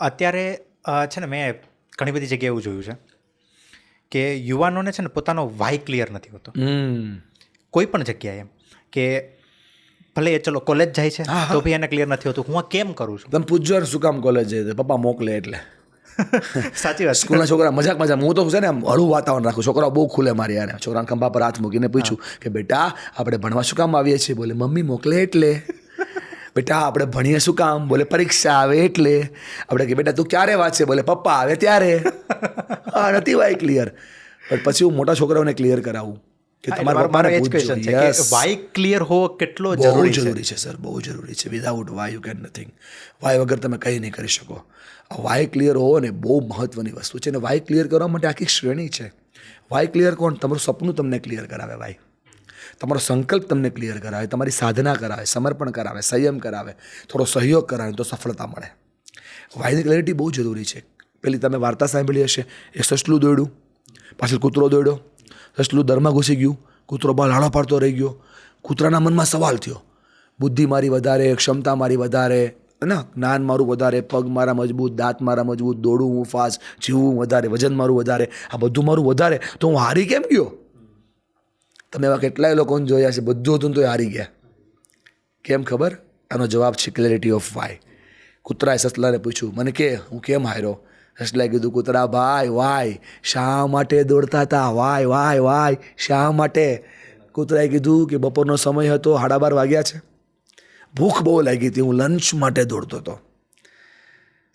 અત્યારે છે ને મેં ઘણી બધી જગ્યાએ એવું જોયું છે કે યુવાનોને છે ને પોતાનો વાય ક્લિયર નથી હોતો. હમ. કોઈ પણ જગ્યાએ એમ કે ભલે એ ચલો કોલેજ જાય છે તો બી એને ક્લિયર નથી હોતું. હું આ કેમ કરું છું? તમે પૂછજો શું કામ કોલેજ જાય છે? પપ્પા મોકલે એટલે. સાચી વાત. સ્કૂલના છોકરા મજાક મજા હું તો છે ને હળવું વાતાવરણ રાખું. છોકરાઓ બહુ ખુલે મારી યાર. છોકરાના ખંભા પર હાથ મૂકીને પૂછ્યું કે બેટા આપણે ભણવા શું કામ આવીએ છીએ? બોલે મમ્મી મોકલે એટલે. બેટા આપણે ભણીએ શું કામ? બોલે પરીક્ષા આવે એટલે. આપણે કે બેટા તું ક્યારે વાંચે? બોલે પપ્પા આવે ત્યારે. હા નથી વાય ક્લિયર પણ પછી હું મોટા છોકરાઓને ક્લિયર કરાવું કે તમારે મારો- એ જ છે કે વાય ક્લિયર હોવો કેટલો જરૂરી છે? જરૂરી છે સર બહુ જરૂરી છે. Without why you can nothing why વગર તમે કંઈ નહીં કરી શકો. આ વાય ક્લિયર હોવો ને બહુ મહત્વની વસ્તુ છે. અને વાય ક્લિયર કરવા માટે આખી શ્રેણી છે. વાય ક્લિયર કોણ? તમારું સપનું તમને ક્લિયર કરાવે વાય. તમારો સંકલ્પ તમને ક્લિયર કરાવે, તમારી સાધના કરાવે, સમર્પણ કરાવે, સંયમ કરાવે, થોડો સહયોગ કરાવે તો સફળતા મળે. વાયની ક્લેરિટી બહુ જરૂરી છે. પેલી તમે વાર્તા સાંભળી હશે, એ સસલું દોડ્યું, પાછળ કૂતરો દોડ્યો, સસલું દરમાં ઘૂસી ગયું, કૂતરો બહાર લાડો પાડતો રહી ગયો, કૂતરાના મનમાં સવાલ થયો, બુદ્ધિ મારી વધારે, ક્ષમતા મારી વધારે ના જ્ઞાન મારું વધારે, પગ મારા મજબૂત, દાંત મારા મજબૂત દોડું હું ફાસ્ટ જીવવું વધારે, વજન મારું વધારે, આ બધું મારું વધારે, તો હું હારી કેમ ગયો? તમે એવા કેટલાય લોકોને જોયા છે, બધું હતું તો હારી ગયા. કેમ ખબર? આનો જવાબ છે ક્લેરિટી ઓફ વાય કૂતરાએ સસલાને પૂછ્યું, મને કે, હું કેમ હાર્યો? સસલાએ કીધું, કૂતરા, ભાઈ વાય શા માટે દોડતા હતા? વાય વાય વાય શા માટે? કૂતરાએ કીધું કે બપોરનો સમય હતો સાડા બાર વાગ્યા છે. ભૂખ બહુ લાગી હતી, હું લંચ માટે દોડતો હતો.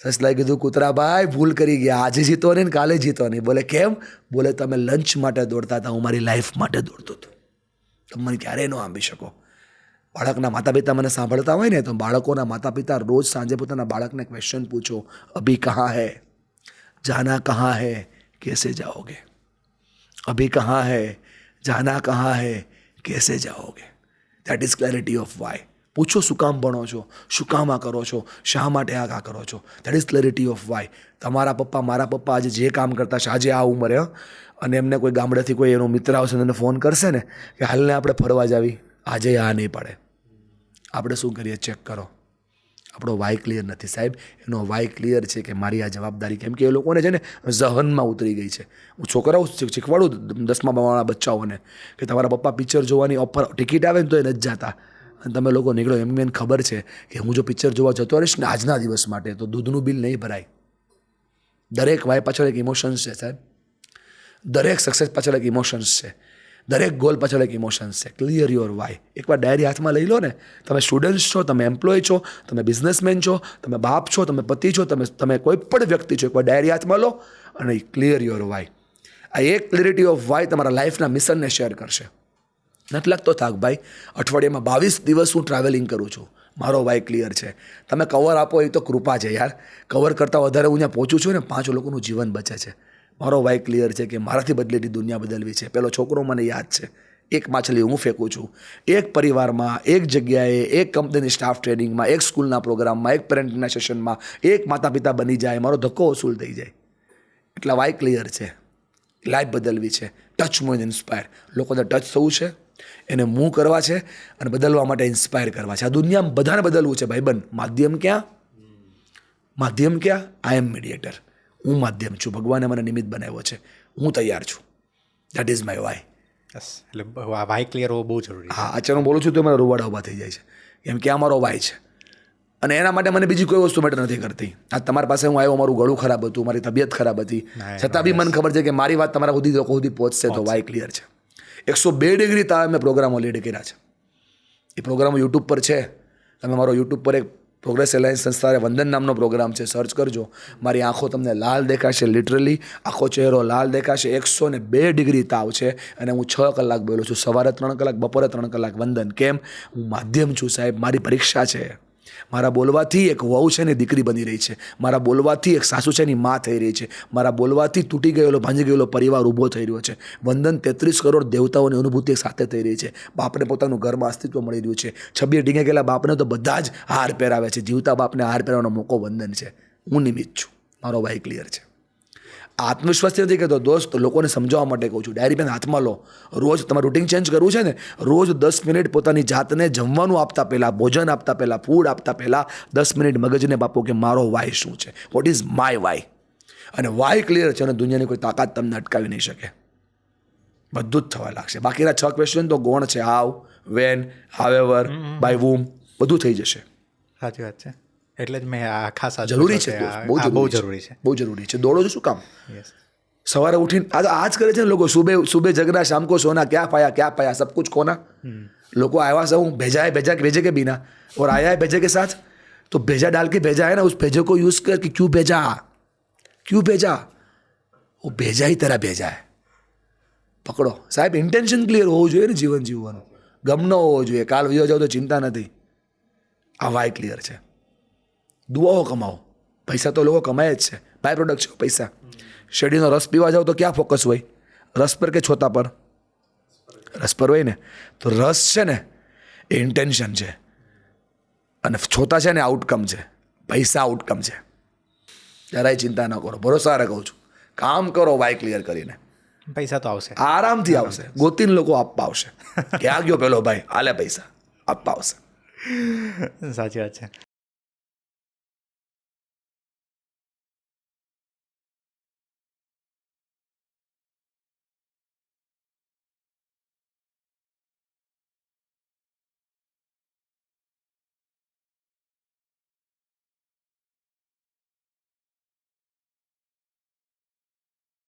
સસલાએ કીધું કૂતરા ભાઈ ભૂલ કરી ગયા. આજે જીતો નહીં ને કાલે જીતો નહીં. બોલે, કેમ? બોલે, તમે લંચ માટે દોડતા હતા. હું મારી લાઈફ માટે દોડતો હતો. તમે મને ક્યારેય ન આંબી શકો. બાળકના માતા પિતા મને સાંભળતા હોય ને, તો બાળકોના માતા પિતા રોજ સાંજે પોતાના બાળકને ક્વેશ્ચન પૂછો, અભી કहाँ હૈ? જાના કहाँ હૈ? કેસે જાઓગે? અભી કहाँ હૈ? જાના કहाँ હૈ? કેસે જાઓગે? That is clarity of why પૂછો શું કામ ભણો છો? શું કામ આ કરો છો? શા માટે આ આ કરો છો? That is clarity of why તમારા પપ્પા, મારા પપ્પા આજે જે કામ કરતા છે, આજે આ ઉંમરે અને એમને કોઈ ગામડેથી કોઈ એનો મિત્ર આવશે ને એને ફોન કરશે ને, કે હાલને આપણે ફરવા જાવી. આજે આ નહીં પડે. આપણે શું કરીએ? ચેક કરો. આપણો વાય ક્લિયર નથી. સાહેબ, એનો વાય ક્લિયર છે કે મારી આ જવાબદારી કેમ કે એ લોકોને છે ને ઝહનમાં ઉતરી ગઈ છે. હું છોકરાઓ શીખ- શીખવાડું દસમા બારમાના બચ્ચાઓને કે તમારા પપ્પા પિક્ચર જોવાની ઓફર ટિકિટ આવે ને તો એ નથી જાતા. અને તમે લોકો નીકળો, એમ મને ખબર છે કે હું જો પિક્ચર જોવા જતો રહીશ ને આજના દિવસ માટે, તો દૂધનું બિલ નહીં ભરાય. દરેક વાય પાછળ એક ઇમોશન્સ છે, સાહેબ. દરેક સક્સેસ પાછળ એક ઇમોશન્સ છે. દરેક ગોલ પાછળ એક ઇમોશન્સ છે. ક્લિયર યોર વાય એકવાર ડાયરી હાથમાં લઈ લો ને, તમે સ્ટુડન્ટ્સ છો, તમે એમ્પ્લોય છો, તમે બિઝનેસમેન છો, તમે બાપ છો, તમે પતિ છો, તમે તમે કોઈ પણ વ્યક્તિ છો, એકવાર ડાયરી હાથમાં લો અને ક્લિયર યોર વાય આ એક ક્લિયરિટી ઓફ વાય તમારા લાઈફના મિશનને શેર કરશે. નથી લાગતો થાક, ભાઈ. અઠવાડિયામાં બાવીસ દિવસ હું ટ્રાવેલિંગ કરું છું. મારો વાય ક્લિયર છે. તમે કવર આપો એ તો કૃપા છે યાર. કવર કરતાં વધારે હું ત્યાં પહોંચું છું ને પાંચ લોકોનું જીવન બચે છે. મારો વાય ક્લિયર છે કે મારાથી બદલેલી દુનિયા બદલવી છે. પેલો છોકરો મને યાદ છે. એક માછલી હું ફેંકું છું. એક પરિવારમાં, એક જગ્યાએ, એક કંપનીની સ્ટાફ ટ્રેનિંગમાં એક સ્કૂલના પ્રોગ્રામમાં એક પેરેન્ટિંગના સેશનમાં એક માતા પિતા બની જાય, મારો ધક્કો વસૂલ થઈ જાય. એટલા વાય ક્લિયર છે. લાઈફ બદલવી છે. ટચ મોઇન ઇન્સ્પાયર લોકોને ટચ થવું છે. એને મૂવ કરવા છે અને બદલવા માટે ઇન્સ્પાયર કરવા છે. આ દુનિયામાં બધાને બદલવું છે ભાઈબંધ માધ્યમ ક્યાં? માધ્યમ ક્યાં? આઈ એમ મીડિયેટર હું માધ્યમ છું. ભગવાને મને નિમિત્ત બનાવ્યો છે. હું તૈયાર છું. દેટ ઇઝ માય વાય એટલે વાય ક્લિયર હોવો બહુ જરૂરી હા હું બોલું છું તો મારા રૂવાડા ઊભા થઈ જાય છે. કેમ કે આ મારો વાય છે. અને એના માટે મને બીજી કોઈ વસ્તુ મેટર નથી કરતી. આ તમારી પાસે હું આવ્યો મારું ગળું ખરાબ હતું મારી તબિયત ખરાબ હતી. છતાં બી મને ખબર છે કે મારી વાત તમારા સુધી લોકો સુધી પહોંચશે તો વાય ક્લિયર છે. એકસો બે ડિગ્રી તાવે મેં પ્રોગ્રામો લીડ કર્યા છે. એ પ્રોગ્રામો યુટ્યુબ પર છે. તમે મારો યુટ્યુબ પર એક પ્રોગ્રેસ એલાયન્સ સંસ્થાએ વંદન નામનો પ્રોગ્રામ છે. સર્ચ કરજો. મારી આંખો તમને લાલ દેખાશે, લિટરલી. આખો ચહેરો લાલ દેખાશે. એકસો ને બે ડિગ્રી તાવ છે અને હું છ કલાક બોલું છું. સવારે ત્રણ કલાક, બપોરે ત્રણ કલાક વંદન. કેમ? હું માધ્યમ છું સાહેબ. મારી પરીક્ષા છે. મારા બોલવાથી એક વહુ છે ને દીકરી બની રહી છે. મારા બોલવાથી એક સાસુ છે એની મા થઈ રહી છે. મારા બોલવાથી તૂટી ગયેલો, ભાંજી ગયેલો પરિવાર ઊભો થઈ રહ્યો છે. વંદન તેત્રીસ કરોડ દેવતાઓની અનુભૂતિ સાથે થઈ રહી છે. બાપને પોતાનું ઘરમાં અસ્તિત્વ મળી રહ્યું છે. છબીએ ડીંગે ગયેલા બાપને તો બધા જ હાર પહેરાવે છે. જીવતા બાપને હાર પહેરવાનો મોકો વંદન છે. હું નિમિત્ત છું. મારો ભાઈ ક્લિયર છે. આત્મવિશ્વાસથી નથી કહેતો. દોસ્ત લોકોને સમજાવવા માટે કહું છું. ડાયરી પેન હાથમાં લો. રોજ તમારે રૂટિન ચેન્જ કરવું છે ને રોજ દસ મિનિટ પોતાની જાતને જમવાનું આપતા પહેલાં ભોજન આપતા પહેલાં ફૂડ આપતા પહેલાં દસ મિનિટ મગજને બાપો કે મારો વાય શું છે? વોટ ઇઝ માય વાય અને વાય ક્લિયર છે અને દુનિયાની કોઈ તાકાત તમને અટકાવી નહીં શકે. બધું જ થવા લાગશે. બાકીના છ ક્વેશ્ચન તો ગૌણ છે. How when however by whom બધું થઈ જશે. સાચી વાત છે. એટલે જ મેં આ ખાસ આ જરૂરી છે આ- દોસ્ત, બહુ આ બહુ જરૂરી જરૂરી છે છે બહુ જરૂરી છે દોડો છો શું કામ યસ સવારે ઉઠીને આ તો આજ કરે છે ને લોકો સુબહ સુબહ જગના શામ કો સોના ક્યાં પાયા ક્યાં પાયા सब कुछ खोना લોકો आया से हूँ भेजा है भेजा भेजे के बिना और आया है भेजे के साथ तो भेजा डाल के भेजा है ना उस भेजे को यूज कर कि क्यों भेजा क्यों भेजा वो भेजा ही तेरा भेजा है પકડો સાહેબ ઇન્ટેન્શન ક્લિયર હોવું જોઈએ ને જીવન જીવવાનું ગમ ન હોવો જોઈએ કાલ વિયો જાવ તો ચિંતા નથી આ વાય ક્લિયર છે દુઆઓ કમાઓ. પૈસા તો લોકો કમાય જ છે. બાય પ્રોડક્ટ છે પૈસા. શેરડીનો રસ પીવા જાવ તો ક્યાં ફોકસ હોય? રસ પર કે છોતા પર? રસ પર હોય ને. તો રસ છે ને એ ઇન્ટેન્શન છે. અને છોતા છે ને આઉટકમ છે. પૈસા આઉટકમ છે. જરાય ચિંતા ન કરો. ભરોસા કહું છું. કામ કરો વાય ક્લિયર કરીને. પૈસા તો આવશે. આરામથી આવશે. ગોતીન લોકો આપવા આવશે. ક્યાં ગયો પેલો ભાઈ? હાલે પૈસા. આપવા આવશે. સાચી વાત છે.